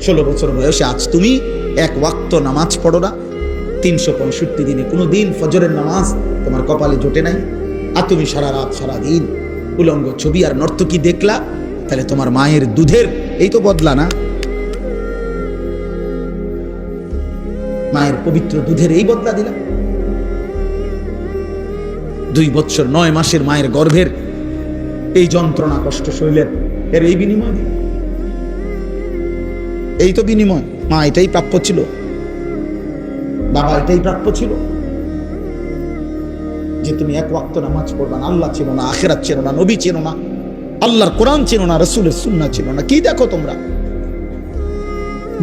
ষোলো বছর বয়সে আজ তুমি এক ওয়াক্ত নামাজ পড়ো না। তিনশো পঁয়ষট্টি দিনে কোনো দিন ফজরের নামাজ তোমার কপালে জোটে নাই। আর তুমি সারা রাত, সারা দিন উলঙ্গ ছবি আর নর্তকী দেখলা, তাহলে তোমার মায়ের দুধের এই তো বদলা না। মায়ের পবিত্র দুধের এই বদলা দিলাম দুই বছর নয় মাসের মায়ের গর্ভের এই যন্ত্রণা কষ্ট শৈলের এর এই বিনিময়। এই তো বিনিময়। মা এটাই প্রাপ্য ছিল। বাবা এটাই প্রাপ্য ছিল। যে তুমি এক ওয়াক্ত নামাজ পড়বা না আল্লাহ ছিল না আখেরাত ছিল না নবী ছিল না আল্লাহর কোরআন ছিল না রসুলের সুন্না ছিল না কি দেখো তোমরা?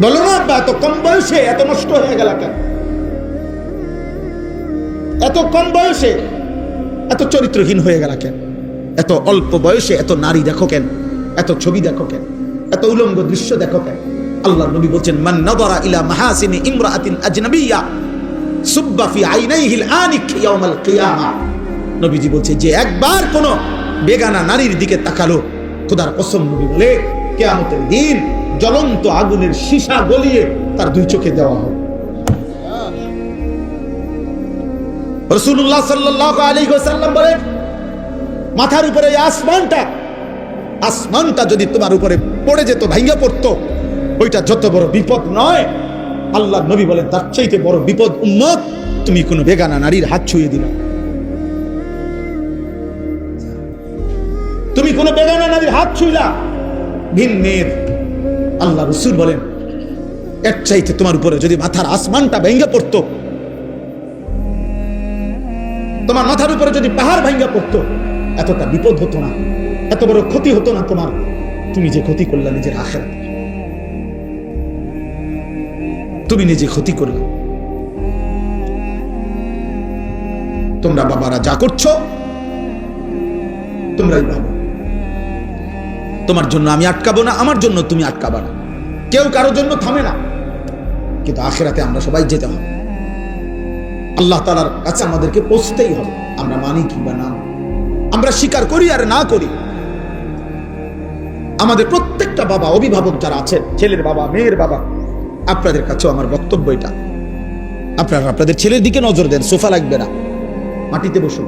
বলো না আব্বা, এত কম বয়সে এত নষ্ট হয়ে গেল কেন? এত কম বয়সে এত চরিত্রহীন হয়ে গেল কেন? এত অল্প বয়সে এত নারী দেখো কেন? এত ছবি দেখো কেন? এত উলঙ্গ দৃশ্য দেখো কেন? আল্লাহ নবী বলছেন, মান নাদারা ইলা মাহাসিনি ইমরাআতিন আজনাবিয়্যা, সুব্বা ফি আইনাইহিল আনিক ইয়াউমাল কিয়ামা। নবীজি বলছে, যে একবার কোন বেগানা নারীর দিকে তাকালো, খোদার কসম নবী বলে, কিয়ামতের দিন জ্বলন্ত আগুনের সীসা গলিয়ে তার দুই চোখে দেওয়া হবে। রসুল্লাহ সাল্লাহ আলী সাল্লাম বলেন মাথার উপরে আসমানটা আসমানটা যদি তোমার উপরে পড়ে যেত ভাঙ্গা পড়তো ওইটা যত বড় বিপদ নয় আল্লাহ নবী বলেন, তার চাইতে বড় বিপদ উম্মত, তুমি কোনো বেগানা নারীর হাত ছুঁয়ে দিলা। তুমি কোনো বেগানা নারীর হাত ছুঁইলা। ভিন্নের আল্লাহ রসুল বলেন, এর চাইতে তোমার উপরে যদি মাথার আসমানটা ভেঙ্গে পড়তো, তোমার মাথার উপরে যদি পাহাড় ভাঙ্গা পড়তো, এতটা বিপদ হতো না, এত বড় ক্ষতি হতো না তোমার। তুমি যে ক্ষতি করলা নিজের আখের তুমি নিজে ক্ষতি করলে তোমরা বাবারা যা করছ, তোমরাই ভাবো। তোমার জন্য আমি আটকাবো না, আমার জন্য তুমি আটকাবা না। কেউ কারোর জন্য থামে না। কিন্তু আখেরাতে আমরা সবাই যেতে হবে। আল্লাহ তালার কাছে আমাদেরকে পৌঁছতেই হবে। আমরা মানি কিংবা না আমরা স্বীকার করি আর না করি। আমাদের প্রত্যেকটা বাবা অভিভাবক যারা আছেন, ছেলের বাবা, মেয়ের বাবা আপনাদের কাছেও আমার বক্তব্য এটা। আপনারা আপনাদের ছেলের দিকে নজর দেন, সোফা লাগবে না। মাটিতে বসুন।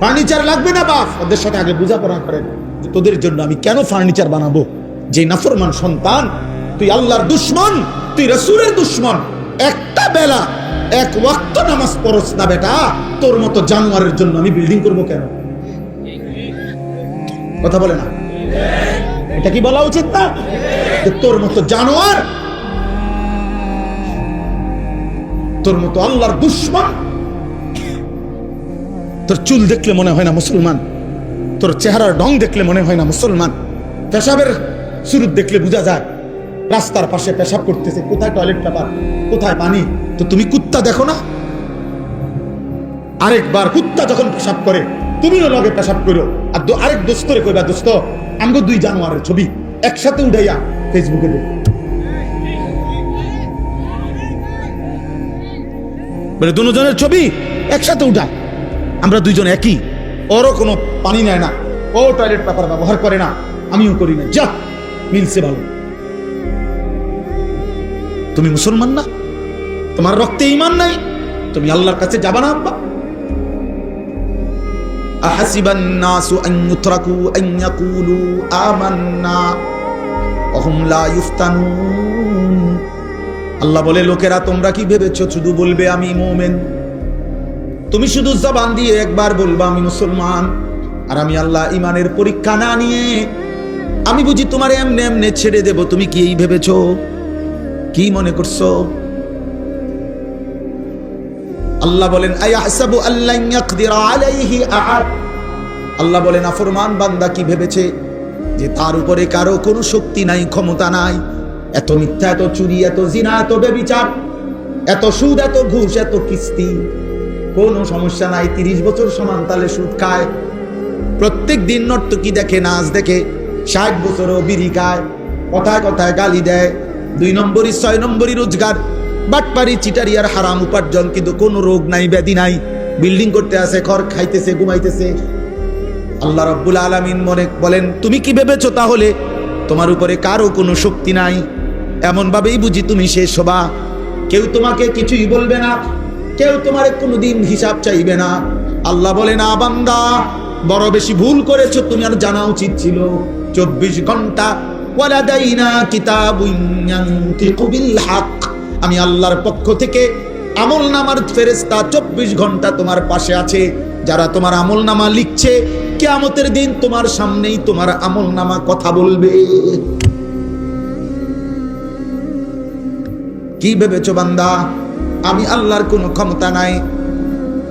ফার্নিচার লাগবে না, বাপ। ওদের সাথে আগে বোঝাপড়া করেন তোদের জন্য আমি কেন ফার্নিচার বানাবো? যে নাফরমান সন্তান, তুই আল্লাহর দুশ্মন, তুই রসুলের দুশ্মন। একটা বেলা, এক ওয়াক্ত নামাজ পড়স না বেটা। তোর মতো জানোয়ারের জন্য আমি বিল্ডিং করব কেন? কথা বলে না? এটা কি বলা উচিত না? যে তোর মতো জানোয়ার, তোর মতো আল্লাহর দুশ্মন, তোর চুল দেখলে মনে হয় না মুসলমান, তোর চেহারার ঢং দেখলে মনে হয় না মুসলমান, পেশাবের শুরু দেখলে বোঝা যায়, রাস্তার পাশে পেশাব করতেছে, কোথায় টয়লেট পেপার কোথায় পানি, তো তুমি কুত্তা দেখো না? আরেকবার কুত্তা যখন পেশাব করে, তুমিও লগে পেশাব করো আর আরেক দোস্তরে কইবা, দোস্ত, আমগো দুই জানোয়ারের ছবি একসাথে উঠাইয়া ফেসবুকে দেখ মানে দুজনের ছবি একসাথে উঠা আমরা দুইজন একই ওরও কোনো পানি নেয় না ও টয়লেট পেপার ব্যবহার করে না আমিও করি না যা মিলছে ভালো তুমি মুসলমান না তোমার রক্তে ইমান নাই তুমি আল্লাহর কাছে যাবা না আব্বা أحسب الناس أن يتركوا أن يقولوا آمنا অহমলা ইফতানুন। আল্লাহ বলে, লোকেরা, তোমরা কি ভেবেছ? শুধু বলবে আমি মোমেন। তুমি শুধু জবান দিয়ে একবার বলবা আমি মুসলমান। আর আমি আল্লাহ ইমানের পরীক্ষা না নিয়ে আমি বুঝি তোমার এমনি এমনি ছেড়ে দেব। তুমি কি এই ভেবেছ? কি মনে করছ? আল্লাহ বলেন আল্লাহ বলেন আফরমান বান্দা কি ভেবেছে? যে তার উপরে কারও কোনো শক্তি নাই, ক্ষমতা নাই। এত মিথ্যা, এত চুরি, এত জিনা, এত বেবিচার এত সুদ, এত ঘুষ, এত কিস্তি। কোনো সমস্যা নাই, তিরিশ বছর সমান তালে সুদ খায়। প্রত্যেক দিন নর্তকী দেখে, নাচ দেখে, ষাট বছরও বিড়ি খায়, কথায় কথায় গালি দেয়। দুই নম্বরই, ছয় নম্বরই রোজগার। বাটপারি, চিটারি আর হারাম উপার্জন, কিন্তু কোনো রোগ নাই, ব্যাধি নাই। বিল্ডিং করতে আছে ঘর খাইতেছে, ঘুমাইতেছে আল্লাহ রব্বুল আলমিন মনে বলেন, তুমি কি ভেবেছো তাহলে? তোমার উপরে কারও কোনো শক্তি নাই। এমনভাবেই বুঝি তুমি শেষ হবা। কেউ তোমাকে কিছুই বলবে না। কেউ তোমার কোনো দিন হিসাব চাইবে না। আল্লাহ বলে না বান্দা, বড় বেশি ভুল করেছ তুমি আর জানা উচিত ছিল। চব্বিশ ঘণ্টা আমি আল্লাহর পক্ষ থেকে আমল নামার ফেরেস্তা চব্বিশ ঘণ্টা তোমার পাশে আছে। যারা তোমার আমল নামা লিখছে কেয়ামতের দিন তোমার সামনেই তোমার আমল নামা কথা বলবে। কি ভেবেছো বান্দা? আমি আল্লাহর কোনো ক্ষমতা নাই।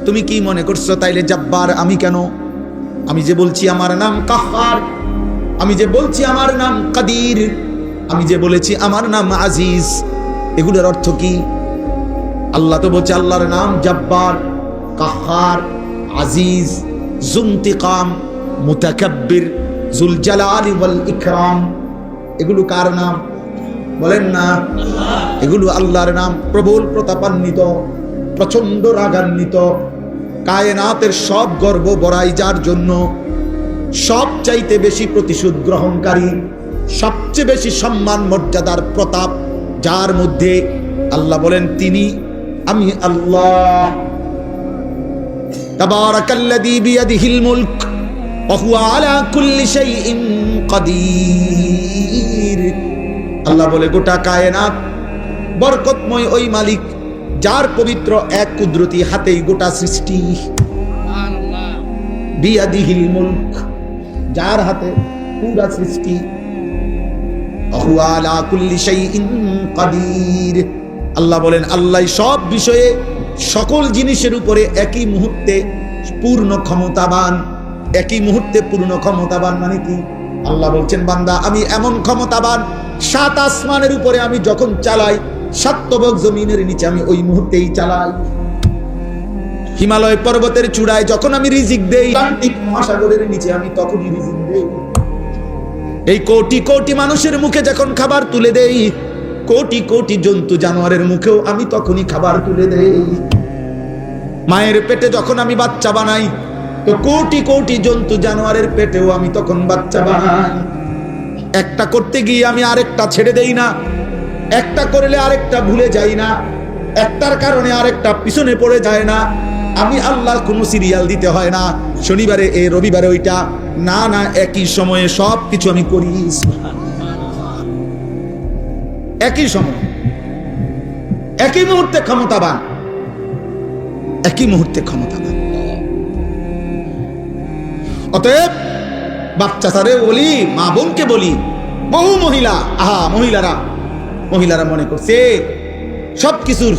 তুমি কি মনে করছ তাইলে জাব্বার, আমি কেন? আমি যে বলছি আমার নাম কাহার আমি যে বলছি আমার নাম কাদির, আমি যে বলেছি আমার নাম আজিজ, এগুলোর অর্থ কি? আল্লাহ তো বলছে আল্লাহর নাম জাব্বার কাহার আজিজ জুন্তিকাম, মুতাকাব্বির জুল জালালি ওয়াল ইকরাম। এগুলো কার নাম? বলেন না। এগুলো আল্লাহর নাম, প্রবল প্রতাপান্বিত প্রচণ্ড রাগান্বিত। কায়নাতের সব গর্ব বড়াই যার জন্য সব চাইতে বেশি প্রতিশোধ গ্রহণকারী, সবচেয়ে বেশি সম্মান মর্যাদার প্রতাপ, যার মধ্যে আল্লাহ বলেন, তিনি আমি আল্লাহ। তাবারাকাল্লাযী বিয়াদিহিল মুলক ওয়া হুয়া আলা কুল্লি শাইইন কাদির। আল্লাহ বলে গোটা কায়নাত বরকতময় ওই মালিক যার পবিত্র এক কুদরতি হাতেই গোটা সৃষ্টি। বিয়াদিহিল মুলক যার হাতে পুরা সৃষ্টি। আলা কুল্লি শাইইন কাদির। আল্লাহ বলেন, আল্লাহ সব বিষয়ে সকল জিনিসের উপরে একই মুহূর্তে পূর্ণ ক্ষমতাবান। একই মুহূর্তে পূর্ণ ক্ষমতাবান মানে কি? আল্লাহ বলছেন, বান্দা, আমি এমন ক্ষমতাবান, সাত আসমানের উপরে আমি যখন চালাই সাতবক জমিনের নিচে আমি ওই মুহূর্তেই চালাই। হিমালয় পর্বতের চূড়ায় যখন আমি রিজিক দেই মহাসাগরের নিচে আমি তখনই রিজিক দেই। এই কোটি কোটি মানুষের মুখে যখন খাবার তুলে দেই কোটি কোটি জন্তু জানোয়ারের মুখেও আমি তখনই খাবার তুলে দেই। মায়ের পেটে যখন আমি বাচ্চা বানাই, তো কোটি কোটি জন্তু জানোয়ারের পেটেও আমি তখন বাচ্চা বানাই। একটা করতে গিয়ে আমি আরেকটা ছেড়ে দেই না, একটা করলে আরেকটা ভুলে যাই না, একটার কারণে আরেকটা পিছনে পড়ে যায় না। আমি আল্লাহ কোনো সিরিয়াল দিতে হয় না, শনিবারে এ রবিবারে ওইটা। না না, একই সময়ে সব কিছু আমি করি একই সময়, একই মুহূর্তে ক্ষমতাবান, একই মুহূর্তে ক্ষমতাবান। অতএব বাচ্চা সারে বলি, মা বোনকে বলি, বহু মহিলা, আহা, মহিলারা মহিলারা মনে করছে সব কিছুর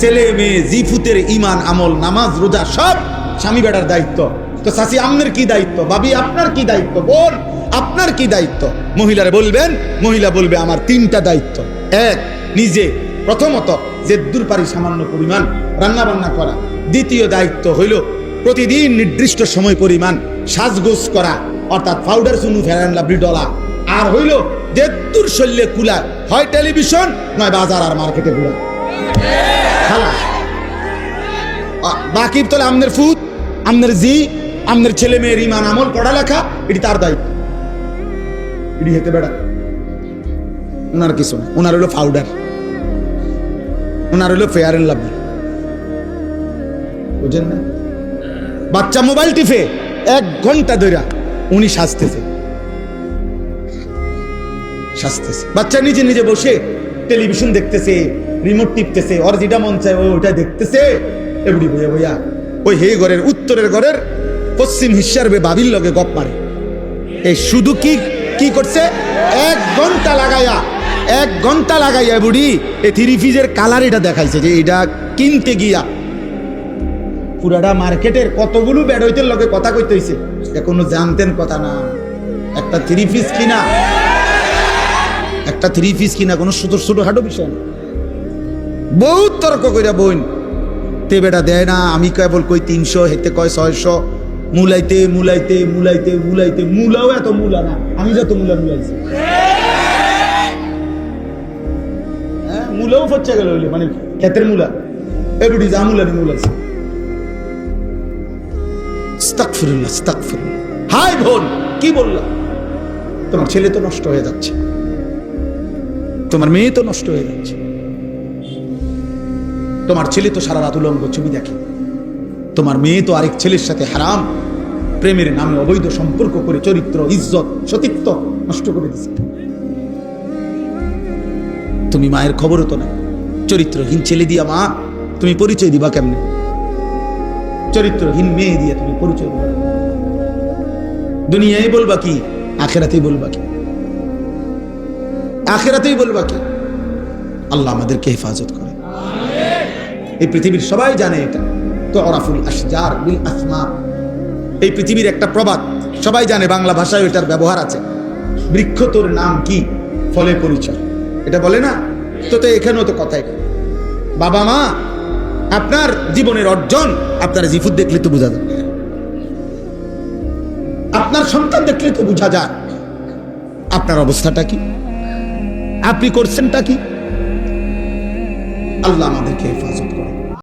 ছেলে মেয়ে, জিফুতের ইমান আমল, নামাজ, রোজা, সব স্বামী বেড়ার দায়িত্ব। তো শাসি আমনের কি দায়িত্ব? বাবি আপনার কি দায়িত্ব? বোন, আপনার কি দায়িত্ব? মহিলারা বলবেন, মহিলা বলবে, আমার তিনটা দায়িত্ব। এক, নিজে প্রথমত যে দূর পারি সামান্য পরিমাণ রান্না বান্না করা। দ্বিতীয় দায়িত্ব হইল প্রতিদিন নির্দিষ্ট সময় পরিমাণ সাজগোজ করা, অর্থাৎ পাউডার সুনু ফেরান লাভলি ডলা। আর হইল যে দূর শল্যে কুলা হয় টেলিভিশন নয় বাজার আর মার্কেটে ঘুরা। খালাস। আ- বাকি তাহলে আমনের ফুট আমনের জি, আমনের ছেলে মেয়ের ইমান আমল, পড়ালেখা, এটি তার দায়িত্ব। এটি হেতে বেড়া ওনার কিছু না। ওনার হলো পাউডার ওনার হলো ফেয়ার এন্ড লাভলি বুঝেন না? বাচ্চা মোবাইল টিপে এক ঘণ্টা ধরে উনি সাজতেছে। সাজতেছে। বাচ্চা নিজে নিজে বসে টেলিভিশন দেখতেছে রিমোট টিপতেছে, ওর যেটা মন চায় ও ওটা দেখতেছে। এবড়ি বইয়া বইয়া ওই হে ঘরের, উত্তরের ঘরের পশ্চিম হিসার বে বাবির লগে গপ মারে। এই শুধু কি কি করছে? এক ঘণ্টা লাগাইয়া, এক ঘণ্টা লাগাইয়া বুড়ি এই থ্রি ফিজের কালার এটা দেখাইছে যে এটা কিনতে গিয়া। পুরাটা মার্কেটের কতগুলো বেড়ইতের লগে কথা কইতে হইছে এখনও জানতেন কথা না। একটা থ্রি পিস কিনা, একটা থ্রি পিস কিনা, কোনো ছোট ছোট হাঁটো বিষয় না। বহুত তর্ক কইরা বইন। তে বেটা দেয় না, আমি কেবল কই তিনশো হেতে কয় ছয়শো। মুলাইতে মুলাইতে মুলাইতে মুলাইতে, মুলাও এত মুলা না। আমি যত মুলা মুলাইছি। হ্যাঁ মুলাও ফচ্ছে গেল মানে ক্ষেতের মুলা। যা মুলা নি মুলাইছে। হাই কি বললাম তোমার ছেলে তো নষ্ট হয়ে যাচ্ছে। তোমার মেয়ে তো নষ্ট হয়ে যাচ্ছে। তোমার ছেলে তো সারা রাত উলঙ্গ ছবি দেখে। তোমার মেয়ে তো আরেক ছেলের সাথে হারাম। প্রেমের নামে অবৈধ সম্পর্ক করে চরিত্র, ইজ্জত, সতীত্ব নষ্ট করে দিচ্ছে তুমি মায়ের খবরও তো নাই চরিত্রহীন ছেলে দিয়া মা, তুমি পরিচয় দিবা কেমনে? চরিত্রহীন মেয়ে দিয়ে তুমি পরিচয় দিবা দুনিয়ায় বলবা কি, আখেরাতেই বলবা কি? আখেরাতেই বলবা কি? আল্লাহ আমাদেরকে হেফাজত করে। এই পৃথিবীর সবাই জানে এটা। তো অরাফুল আসজার বিল আসমা এই পৃথিবীর একটা প্রবাদ। সবাই জানে বাংলা ভাষায় এটার ব্যবহার আছে। বৃক্ষ তোর নাম কি? ফলে পরিচয়। এটা বলে না? তো তো এখানেও তো কথাই। বাবা মা, আপনার জীবনের অর্জন আপনার জিফুদ দেখলে তো বোঝা যায়। আপনার সন্তান দেখলে তো বোঝা যায়। আপনার অবস্থাটা কি? আপনি করছেনটা কি? আল্লাহ আমাদেরকে হেফাজত করেন।